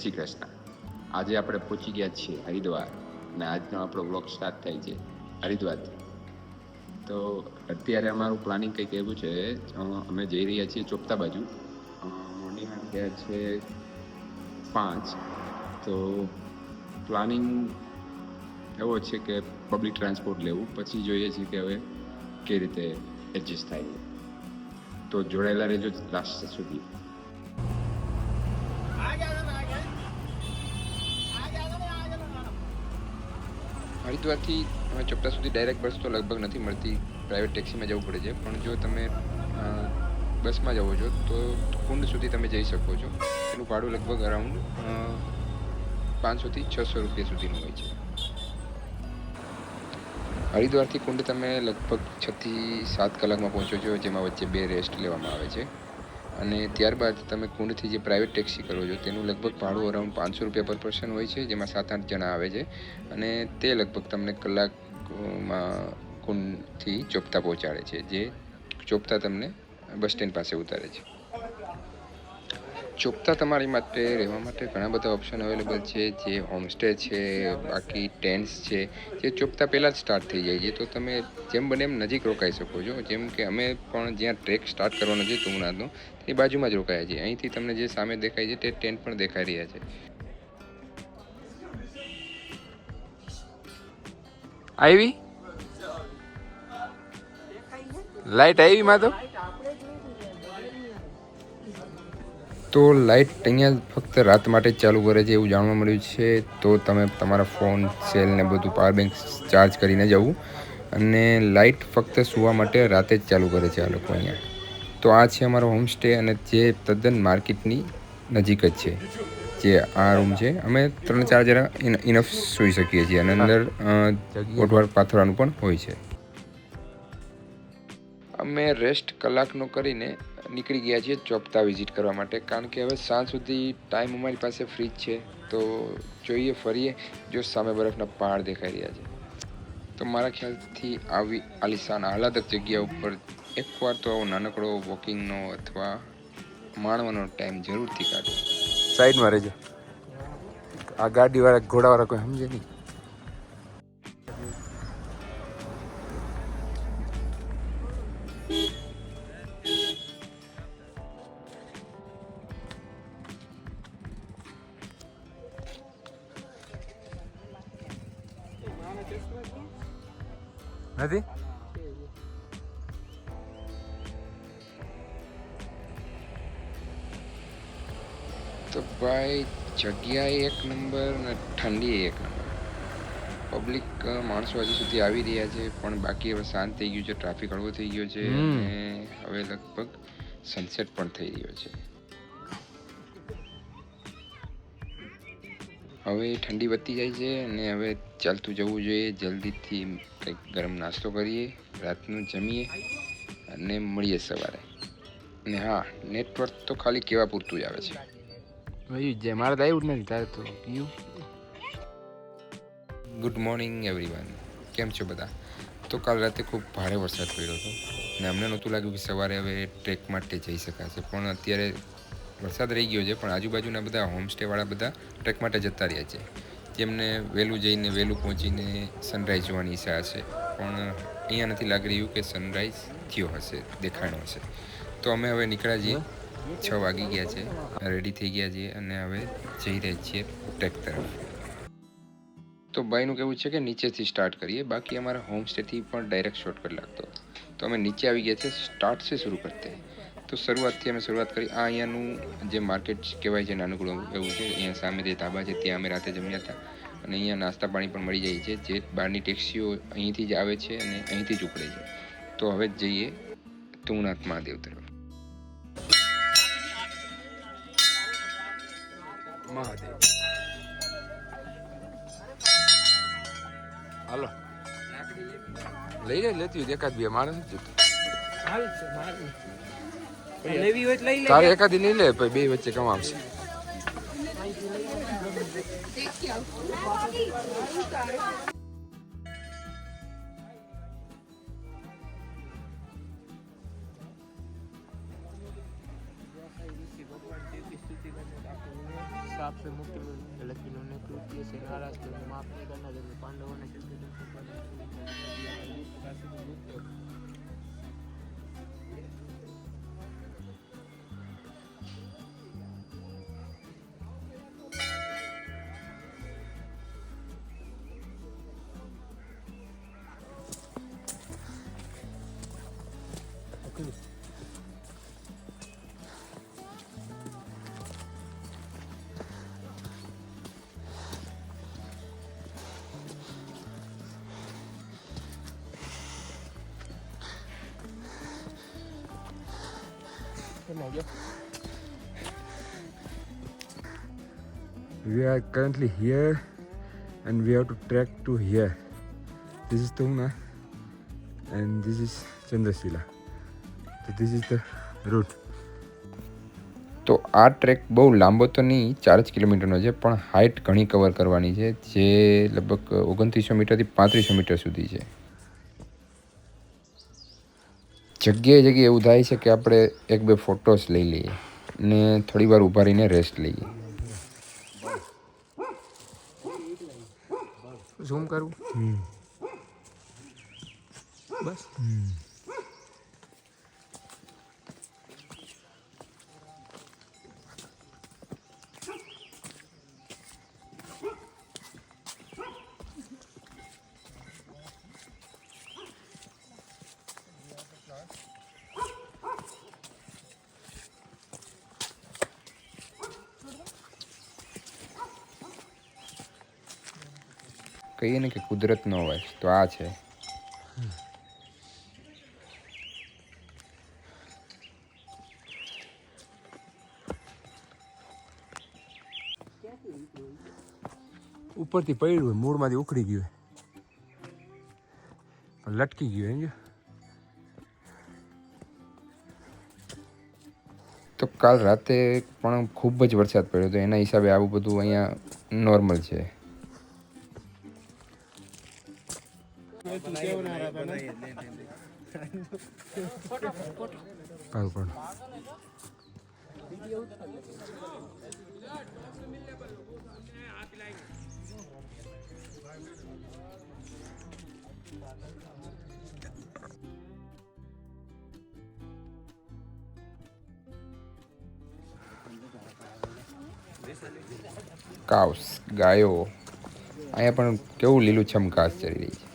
જય શ્રી કૃષ્ણ. આજે આપણે પહોંચી ગયા છીએ હરિદ્વાર અને આજનો આપણો બ્લોગ સ્ટાર્ટ થાય છે હરિદ્વારથી તો અત્યારે અમારું પ્લાનિંગ કંઈક એવું છે અમે જઈ રહ્યા છીએ ચોપતા બાજુ. મોર્નિંગ ગયા છે પાંચ. તો પ્લાનિંગ એવો છે કે પબ્લિક ટ્રાન્સપોર્ટ લેવું, પછી જોઈએ છીએ કે હવે કેવી રીતે એડજસ્ટ થાય. તો જોડાયેલા રહેજો લાસ્ટ સુધી. હરિદ્વારથી ચોપટા સુધી ડાયરેક્ટ બસ તો લગભગ નથી મળતી. પ્રાઇવેટ ટેક્સીમાં જવું પડે છે. પણ જો તમે બસમાં જાઓ છો, તો કુંડ સુધી તમે જઈ શકો છો. એનું ભાડું લગભગ અરાઉન્ડ પાંચસોથી છસો રૂપિયા સુધીનું હોય છે. હરિદ્વારથી કુંડ તમે લગભગ છથી સાત કલાકમાં પહોંચો છો, જેમાં વચ્ચે બે રેસ્ટ લેવામાં આવે છે. અને ત્યારબાદ તમે કુંડથી જે પ્રાઇવેટ ટેક્સી કરો છો, તેનું લગભગ ભાડું અરાઉન્ડ પાંચસો રૂપિયા પર પર્સન હોય છે, જેમાં સાત આઠ જણા આવે છે. અને તે લગભગ તમને કલાકમાં કુંડથી ચોપતા પહોંચાડે છે, જે ચોપતા તમને બસ સ્ટેન્ડ પાસે ઉતારે છે. ચોપતા તમારી માટે, રહેવા માટે ઘણા બધા ઓપ્શન અવેલેબલ છે, જે હોમસ્ટે છે, બાકી ટેન્ટ્સ છે, જે ચોપતા પહેલાં જ સ્ટાર્ટ થઈ જાય છે. તો તમે જેમ બને એમ નજીક રોકાઈ શકો છો. જેમ કે અમે પણ જ્યાં ટ્રેક સ્ટાર્ટ કરવાનો છે તુંગનાથનો એ બાજુમાં જ રોકાયા છીએ અહીંથી તમને જે સામે દેખાય છે તે ટેન્ટ પણ દેખાઈ રહ્યા છે. આવી? લાઈટ આવી માં તો? તો લાઇટ અહીંયા ફક્ત રાત માટે ચાલુ કરે છે એવું જાણવા મળ્યું છે. તો તમે તમારા ફોન, સેલ ને બધું પાવર બેંક ચાર્જ કરીને જવું અને લાઇટ ફક્ત સુવા માટે રાતે જ ચાલુ કરે છે આ લોકો અહીંયા. તો આ છે અમારો હોમસ્ટે અને જે તદ્દન માર્કેટની નજીક જ છે. જે આ રૂમ છે. અમે ત્રણ ચાર જણા ઇનફ સૂઈ શકીએ છીએ અને અંદર ઓઢવાડ પાથરવાનું પણ હોય છે. અમે રેસ્ટ કલાકનો કરીને નીકળી ગયા છીએ ચોપતા વિઝિટ કરવા માટે. કારણ કે હવે સાંજ સુધી ટાઈમ અમારી પાસે ફ્રી જ છે. તો જોઈએ, ફરીએ, જો સામે બરફના પહાડ દેખાઈ રહ્યા છે. તો મારા ખ્યાલથી આવી આલિશાન આહલાદક જગ્યા ઉપર એકવાર તો આવો નાનકડો વોકિંગનો અથવા માણવાનો ટાઈમ જરૂરથી કાઢો. સાઈડમાં રહેજો. આ ગાડીવાળા, ઘોડાવાળા કોઈ સમજે નહીં. તો ભાઈ જગ્યાએ એક નંબર ને ઠંડી એક નંબર પબ્લિક માણસો હજી સુધી આવી રહ્યા છે પણ બાકી હવે શાંત થઈ ગયું છે ટ્રાફિક હળવો થઈ ગયો છે અને હવે લગભગ સનસેટ પણ થઈ રહ્યો છે. હવે ઠંડી વધતી જાય છે અને હવે ચાલતું જવું જોઈએ જલ્દીથી કંઈક ગરમ નાસ્તો કરીએ રાતનું જમીએ અને મળીએ સવારે. અને હા નેટવર્ક તો ખાલી કેવા પૂરતું જ આવે છે. ભાઈ જે મારે તો આવ્યું જ નથી તારે તો યુ ગુડ મોર્નિંગ એવરીવન કેમ છો બધા? તો કાલ રાતે ખૂબ ભારે વરસાદ પડ્યો હતો ને અમને નહોતું લાગ્યું કે સવારે હવે ટ્રેક માટે જઈ શકાશે. પણ અત્યારે વરસાદ રહી ગયો છે પણ આજુબાજુના બધા હોમસ્ટેવાળા બધા ટ્રેક માટે જતા રહ્યા છે. જેમને વહેલું જઈને વહેલું પહોંચીને સનરાઈઝ જોવાની ઈચ્છા હશે. પણ અહીંયા નથી લાગી રહ્યું કે સનરાઈઝ થયો હશે દેખાણો હશે. તો અમે હવે નીકળ્યા છીએ છ વાગી ગયા છે. રેડી થઈ ગયા છીએ અને હવે જઈ રહ્યા છીએ ટ્રેક તરફ. તો ભાઈનું કહેવું છે કે નીચેથી સ્ટાર્ટ કરીએ. બાકી અમારા હોમસ્ટેથી પણ ડાયરેક્ટ શોર્ટકટ લાગતો. તો અમે નીચે આવી ગયા છે સ્ટાર્ટથી શરૂ કરતે. તો શરૂઆતથી અમે શરૂઆત કરી. આ અહીંયાનું જે માર્કેટ કહેવાય છે નાનકડું એવું છે. અહીંયા સામે જે ધાબા છે, ત્યાં અમે રાતે જમ્યા હતા. અને અહીંયા નાસ્તા પાણી પણ મળી જાય છે. જે બહારની ટેક્સીઓ અહીંથી જ આવે છે અને અહીંથી જ ઉપડે છે. તો હવે જઈએ તુમનાથ મહાદેવ તરફ. મહાદેવ. હાલો. લઈ લે લેતી હોય એકાદ બે મારે. નથી જોતું તારે એકાદી લઈ લે પછી બે વચ્ચે કમાવશે. आप We are currently here and we have to trek to here. This is Tungna and this is Chandrasila. So this is the route. તો આ ટ્રેક બહુ લાંબો તો નહીં ચાર જ કિલોમીટરનો છે પણ હાઇટ ઘણી કવર કરવાની છે જે લગભગ ઓગણત્રીસો મીટરથી પાંત્રીસો મીટર સુધી છે જગ્યાએ જગ્યાએ એવું થાય છે કે આપણે એક બે ફોટોસ લઈ લઈએ ને થોડી વાર ઊભા રહીને રેસ્ટ લઈએ ઝૂમ કરવું બસ કહીએ ને કે કુદરતનો અવાજ તો આ છે ઉપરથી પડ્યું હોય મૂળમાંથી ઉખડી ગયું હોય લટકી ગયું એમ તો કાલ રાતે પણ ખૂબ જ વરસાદ પડ્યો હતો એના હિસાબે આવું બધું અહીંયા નોર્મલ છે કાઉસ ગાયો. અહીંયા પણ કેવું લીલુંછમ ઘાસ ચડી રહી છે.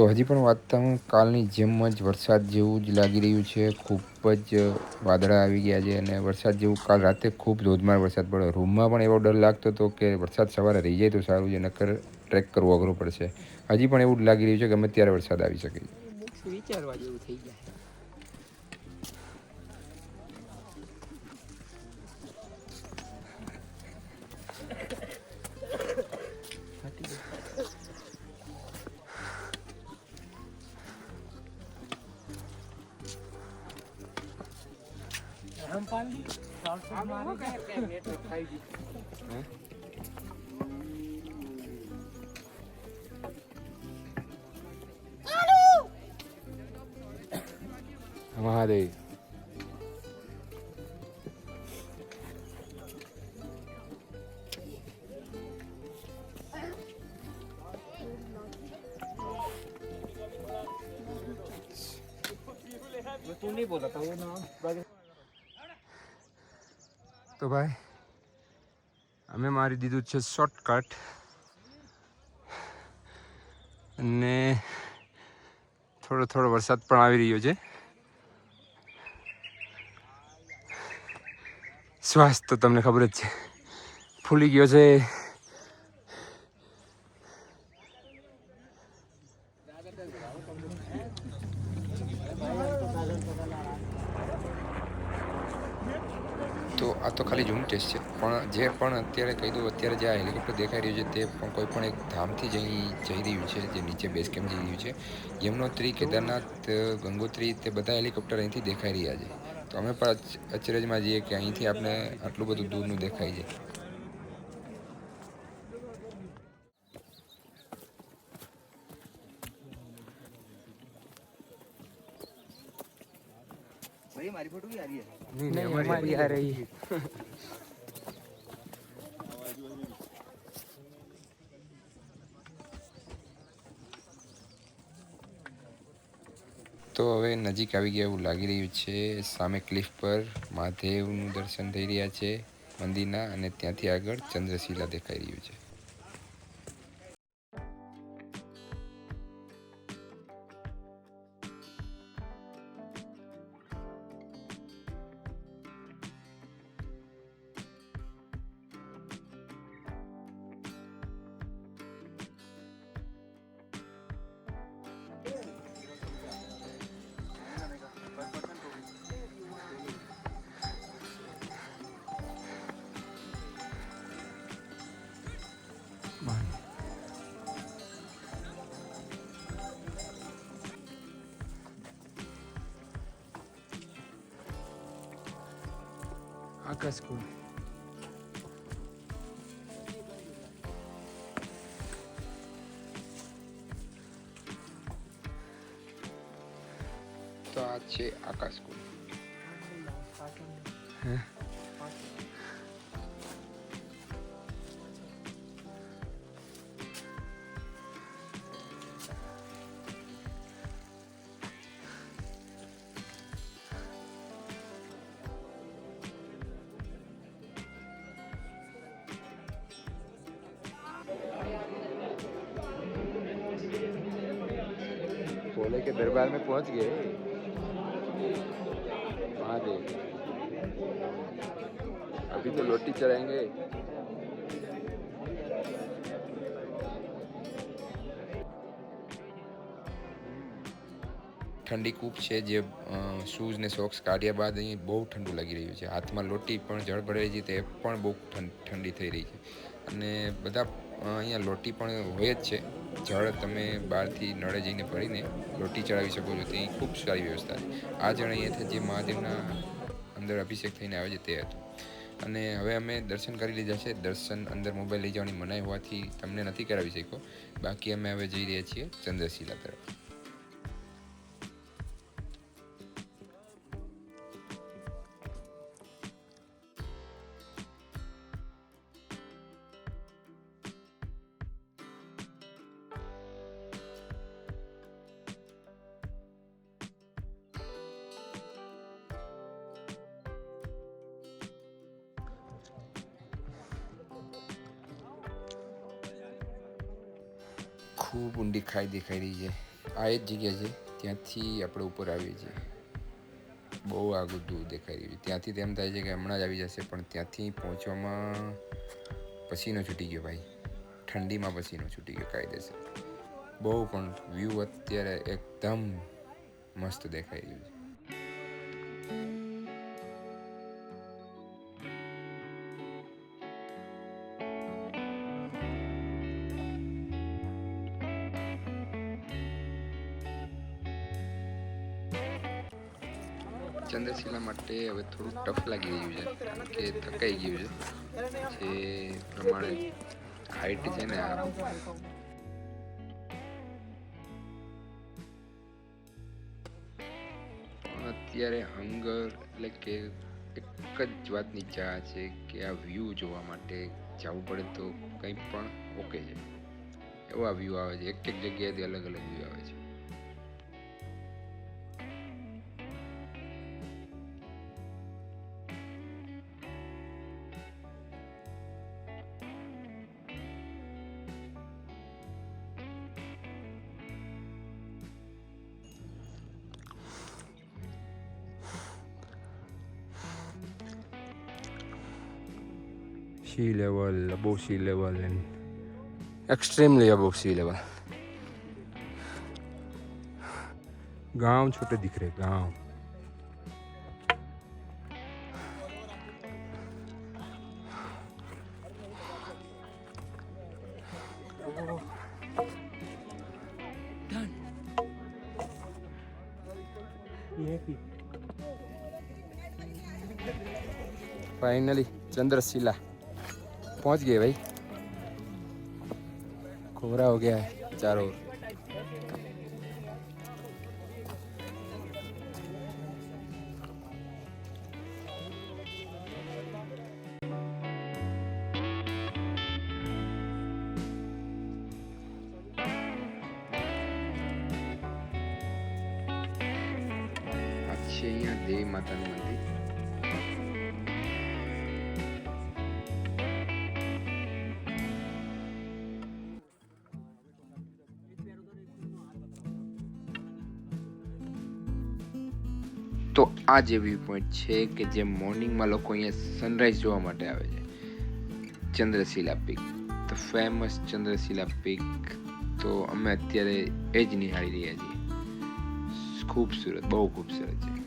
તો હજી પણ વાતાવરણ કાલની જેમ જ વરસાદ જેવું જ લાગી રહ્યું છે. ખૂબ જ વાદળા આવી ગયા છે અને વરસાદ જેવું કાલ રાતે ખૂબ ધોધમાર વરસાદ પડ્યો. રૂમમાં પણ એવો ડર લાગતો હતો કે વરસાદ સવારે રહી જાય તો સારું છે નક્કર ટ્રેક કરવો અઘરો પડશે. હજી પણ એવું જ લાગી રહ્યું છે કે ગમે ત્યારે વરસાદ આવી શકે. વિચારવા જેવું થઈ જાય. મહાદેવ ભાઈ. અમે મારી દીધું છે શોર્ટકટ અને થોડો થોડો વરસાદ પણ આવી રહ્યો છે. શ્વાસ તો તમને ખબર જ છે. ફૂલી ગયો છે તો આ તો ખાલી ઝૂમ ટેસ્ટ છે. પણ જે પણ અત્યારે કહી દઉં, અત્યારે જે આ હેલિકોપ્ટર દેખાઈ રહ્યું છે, તે પણ કોઈ પણ એક ધામથી જઈ જઈ રહ્યું છે, જે નીચે બેઝ કેમ્પ જઈ રહ્યું છે. યમનોત્રી કેદારનાથ, ગંગોત્રી તે બધા હેલિકોપ્ટર અહીંથી દેખાઈ રહ્યા છે. તો અમે પણ અચરજમાં જઈએ કે અહીંથી આપણે આટલું બધું દૂરનું દેખાય છે. नहीं नहीं हमारी आ रही है તો હવે નજીક આવી ગયા એવું લાગી રહ્યું છે સામે ક્લિફ પર મહાદેવનું દર્શન થઈ રહ્યા છે મંદિરના અને ત્યાંથી આગળ ચંદ્રશિલા દેખાઈ રહ્યું છે frescura. તો a છે સ્કૂલ भोले के दरबार में पहुंच गए महादेव अभी तो लोटी चढ़ाएंगे ઠંડી કૂપ છે જે શૂઝ ને સોક્સ કાઢ્યા બાદ અહીં બહુ ઠંડુ લાગી રહ્યું છે હાથમાં લોટી પણ જળ ભરાઈ છે તે પણ બહુ ઠં- ઠંડી થઈ રહી છે અને બધા અ, અહીંયા લોટી પણ હોય જ છે જળ તમે બહારથી નળે જઈને ભરીને રોટી ચડાવી શકો છો, તે ખૂબ સારી વ્યવસ્થા છે. આ જળ અહીંયાથી જે મહાદેવના અંદર અભિષેક થઈને આવે છે તે હતું. અને હવે અમે દર્શન કરી લીધા છે. દર્શન અંદર મોબાઈલ લઈ જવાની મનાઈ હોવાથી તમને નથી કરાવી શક્યો. બાકી અમે હવે જઈ રહ્યા છીએ ચંદ્રશિલા તરફ. ખૂબ ઊંડી ખાઈ દેખાઈ રહી છે. આ એ જ જગ્યા છે, ત્યાંથી આપણે ઉપર આવીએ છીએ. બહુ આગળ દૂર દેખાઈ રહ્યું છે. ત્યાંથી તેમ થાય છે કે હમણાં જ આવી જશે, પણ ત્યાંથી પહોંચવામાં પસીનો છૂટી ગયો ભાઈ. ઠંડીમાં પસીનો છૂટી ગયો, કાયદેસર. બહુ પણ વ્યૂ અત્યારે એકદમ મસ્ત દેખાઈ રહ્યું છે. ચંદ્રશિલા માટે હવે થોડું ટફ લાગી રહ્યું છે કે થકાઈ ગયું છે જે પ્રમાણે હાઈટ છે ને આ અત્યારે હંગર એટલે કે એક જ વાતની ચાહ છે કે આ વ્યૂ જોવા માટે જવું પડે તો કંઈ પણ ઓકે છે એવા વ્યૂ આવે છે એક એક જગ્યાએથી અલગ અલગ વ્યૂ આવે છે sea level, above sea level, and extremely above sea level. गांव छोटे दिख रहे गांव फाइनली चंद्रशिला पहुंच गए भाई कोहरा हो गया है चारों ओर છે અહીંયા દેવ માતાનું મંદિર આ જે વ્યૂ પોઈન્ટ છે કે જે મોર્નિંગમાં લોકો અહીંયા સનરાઈઝ જોવા માટે આવે છે. ચંદ્રશિલા પીક. તો ફેમસ ચંદ્રશિલા પીક તો અમે અત્યારે એ જ નિહાળી રહ્યા છીએ. ખૂબસૂરત બહુ ખૂબસૂરત છે.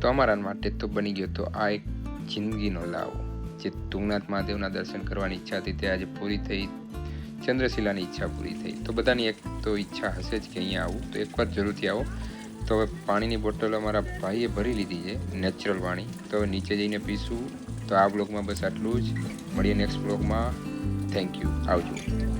તો અમારા માટે તો બની ગયો તો આ એક જિંદગીનો લાવો, જે તુંગનાથ મહાદેવના દર્શન કરવાની ઈચ્છા હતી, તે આજે પૂરી થઈ, ચંદ્રશિલાની ઈચ્છા પૂરી થઈ. તો બધાની એક તો ઈચ્છા હશે જ કે અહીંયા આવું. તો એકવાર જરૂરથી આવો. તો હવે પાણીની બોટલ અમારા ભાઈએ ભરી લીધી છે, નેચરલ પાણી. તો હવે નીચે જઈને પીશું. તો આ બ્લોગમાં બસ આટલું જ. મળીએ નેક્સ્ટ બ્લોગમાં. Thank you. આવજો.